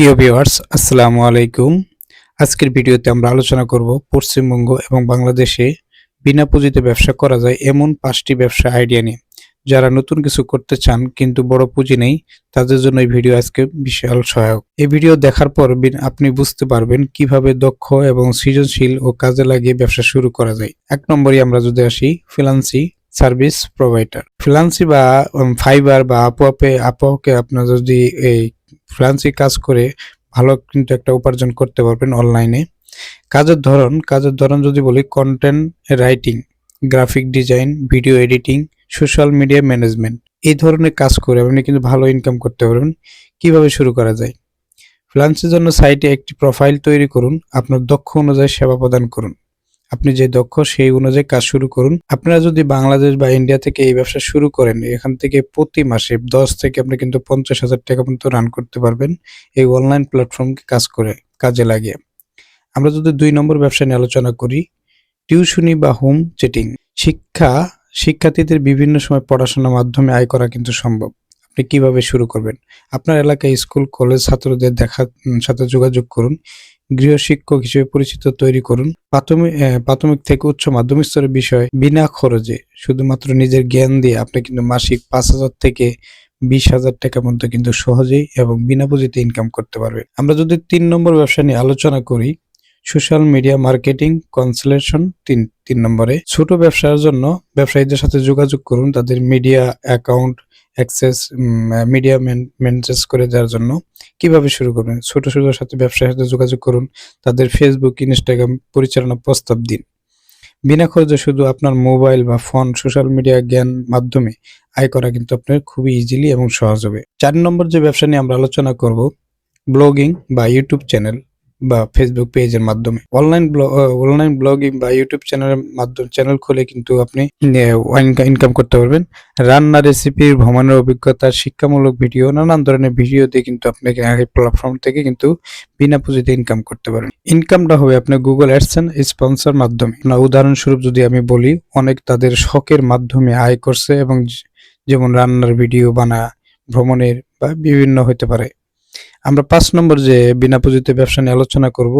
প্রিয় ভিউয়ার্স, আসসালামু আলাইকুম। আজকের ভিডিওতে আমরা আলোচনা করব পশ্চিমবঙ্গ এবং বাংলাদেশে বিনা পুঁজিতে ব্যবসা করা যায় এমন পাঁচটি ব্যবসা আইডিয়া নিয়ে। যারা নতুন কিছু করতে চান কিন্তু বড় পুঁজি নেই, তাদের জন্য এই ভিডিও আজকে বিশাল সহায়ক। এই ভিডিও দেখার পর আপনি বুঝতে পারবেন কীভাবে দক্ষ এবং সৃজনশীল ও কাজে লাগিয়ে ব্যবসা শুরু করা যায়। এক নম্বরই আমরা যদি আসি, ফ্রিল্যান্সি সার্ভিস প্রোভাইডার। ফ্রিল্যান্সি বা ফাইবার বা আপোয়াপে আপোকে আপনার যদি এই ফ্রিল্যান্সি কাজ করে ভালো কিন্তু একটা উপার্জন করতে পারবেন অনলাইনে। কাজের ধরন কাজের ধরন যদি বলি content writing graphic design video editing social media management এই ধরনের কাজ করে আপনি কিন্তু ভালো ইনকাম করতে পারবেন। কীভাবে শুরু করা যায়? ফ্রিল্যান্সের জন্য সাইটে একটি প্রোফাইল তৈরি করুন, আপনার দক্ষ অনুযায়ী সেবা প্রদান করুন। আপনি যে দক্ষ, সেই অনুযায়ী কাজ শুরু করুন। আপনারা যদি বাংলাদেশ বা ইন্ডিয়া থেকে এই ব্যবসা শুরু করেন, এখান থেকে প্রতি মাসে দশ থেকে আপনি কিন্তু পঞ্চাশ হাজার টাকা পর্যন্ত রান করতে পারবেন এই অনলাইন প্ল্যাটফর্মকে কাজ করে, কাজে লাগিয়ে। আমরা যদি দুই নম্বর ব্যবসা নিয়ে আলোচনা করি, টিউশনি বা হোম চেটিং শিক্ষা, শিক্ষার্থীদের বিভিন্ন সময় পড়াশোনার মাধ্যমে আয় করা কিন্তু সম্ভব। আপনি কীভাবে শুরু করবেন? আপনার এলাকায় স্কুল কলেজ ছাত্রদের দেখা সাথে যোগাযোগ করুন। গৃহশিক্ষক হিসেবে পরিচিত তৈরি করুন। প্রাথমিক প্রাথমিক থেকে উচ্চ মাধ্যমিক স্তরের বিষয় বিনা খরচে শুধুমাত্র নিজের জ্ঞান দিয়ে আপনি কিন্তু মাসিক পাঁচ হাজার থেকে বিশ হাজার টাকা পর্যন্ত কিন্তু সহজেই এবং বিনা পুঁজিতে ইনকাম করতে পারবেন। আমরা যদি তিন নম্বর ব্যবসা নিয়ে আলোচনা করি, সোশ্যাল মিডিয়া মার্কেটিং কনসালেশন তিন তিন নম্বরে। ছোট ব্যবসার জন্য ব্যবসায়ীদের সাথে যোগাযোগ করুন, তাদের media account access media maintenance করে দেওয়ার জন্য কীভাবে শুরু করবেন? ছোট ছোট সাথে ব্যবসায়ীর সাথে যোগাযোগ করুন। তাদের ফেসবুক ইনস্টাগ্রাম পরিচালনা প্রস্তাব দিন। বিনা খরচে শুধু আপনার মোবাইল বা ফোন সোশ্যাল মিডিয়া জ্ঞান মাধ্যমে আয় করা কিন্তু আপনার খুবই ইজিলি এবং সহজ হবে। চার নম্বর যে ব্যবসা নিয়ে আমরা আলোচনা করব ব্লগিং বা ইউটিউব চ্যানেল বা ফেসবুক পেজের মাধ্যমে। অনলাইন অনলাইন ব্লগিং বা ইউটিউব চ্যানেলের মাধ্যমে চ্যানেল খুলে কিন্তু আপনি ইনকাম করতে পারবেন। রান্না রেসিপির ভ্রমণের অভিজ্ঞতা, শিক্ষামূলক ভিডিও নানান ধরনের ভিডিও দিয়ে কিন্তু আপনাকে এই প্ল্যাটফর্ম থেকে কিন্তু বিনা পুঁজিতে ইনকাম করতে পারেন ইনকামটা হবে আপনার গুগল অ্যাডসেন স্পন্সর মাধ্যমে। না, উদাহরণস্বরূপ যদি আমি বলি, অনেক তাদের শখের মাধ্যমে আয় করছে এবং যেমন রান্নার ভিডিও বানা, ভ্রমণের বা বিভিন্ন হতে পারে। আমরা পাঁচ নম্বর যে বিনা পুঁজিতে ব্যবসা নিয়ে আলোচনা করব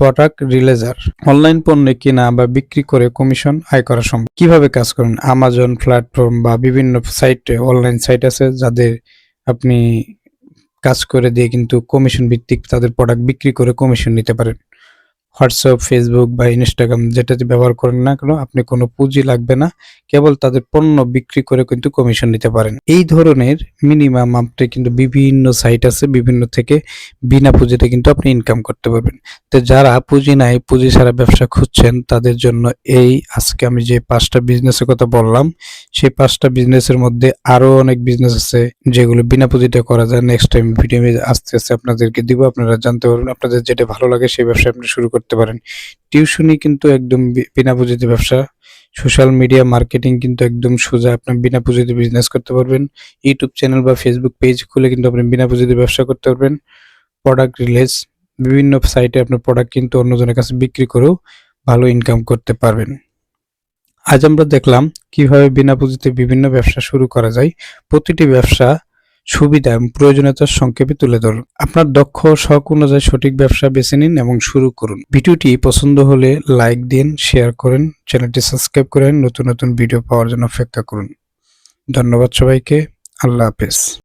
প্রোডাক্ট রিলেজার অনলাইন পণ্য কেনা বা বিক্রি করে কমিশন আয় করা সম্ভব। কীভাবে কাজ করেন? আমাজন প্ল্যাটফর্ম বা বিভিন্ন সাইটে অনলাইন সাইট আছে যাদের আপনি কাজ করে দিয়ে কিন্তু কমিশন ভিত্তিক তাদের প্রোডাক্ট বিক্রি করে কমিশন নিতে পারেন। হোয়াটসঅ্যাপ, ফেসবুক বা ইনস্টাগ্রাম যেটাতে ব্যবহার করেন না কেন, আপনি কোনো পুঁজি লাগবে না। কেবল তাদের পণ্য বিক্রি করে কিন্তু কমিশন নিতে পারেন। এই ধরনের মিনিমাম আপনি কিন্তু বিভিন্ন সাইট আছে, বিভিন্ন থেকে বিনা পুঁজিতে কিন্তু আপনি ইনকাম করতে পারবেন। তো যারা পুঁজি নাই, পুঁজি ছাড়া ব্যবসা খুঁজছেন, তাদের জন্য এই আজকে আমি যে পাঁচটা বিজনেসের কথা বললাম, সেই পাঁচটা বিজনেসের মধ্যে আরও অনেক বিজনেস আছে যেগুলো বিনা পুঁজিতে করা যায়। নেক্সট টাইম ভিডিও আস্তে আস্তে আপনাদেরকে দিব, আপনারা জানতে পারবেন। আপনাদের যেটা ভালো লাগে, সেই ব্যবসা আপনি শুরু করতে পারেন। টিউশনি কিন্তু একদম বিনা পুঁজিতে ব্যবসা। সোশ্যাল মিডিয়া মার্কেটিং কিন্তু একদম সোজা। আপনি বিনা পুঁজিতে বিজনেস করতে পারবেন। ইউটিউব চ্যানেল বা ফেসবুক পেজ খুলে কিন্তু আপনি বিনা পুঁজিতে ব্যবসা করতে পারবেন। প্রোডাক্ট রিলেজ বিভিন্ন সাইটে আপনার প্রোডাক্ট কিন্তু অন্যজনের কাছে বিক্রি করেও ভালো ইনকাম করতে পারবেন। আজ আমরা দেখলাম কীভাবে বিনা পুঁজিতে বিভিন্ন ব্যবসা শুরু করা যায়। প্রতিটি ব্যবসা সুবিধা এবং প্রয়োজনীয়তার সংক্ষেপে তুলে ধরুন। আপনার দক্ষ শখ অনুযায়ী সঠিক ব্যবসা বেছে নিন এবং শুরু করুন। ভিডিওটি পছন্দ হলে লাইক দিন, শেয়ার করেন, চ্যানেলটি সাবস্ক্রাইব করেন, নতুন নতুন ভিডিও পাওয়ার জন্য অপেক্ষা করুন। ধন্যবাদ সবাইকে। আল্লাহ হাফেজ।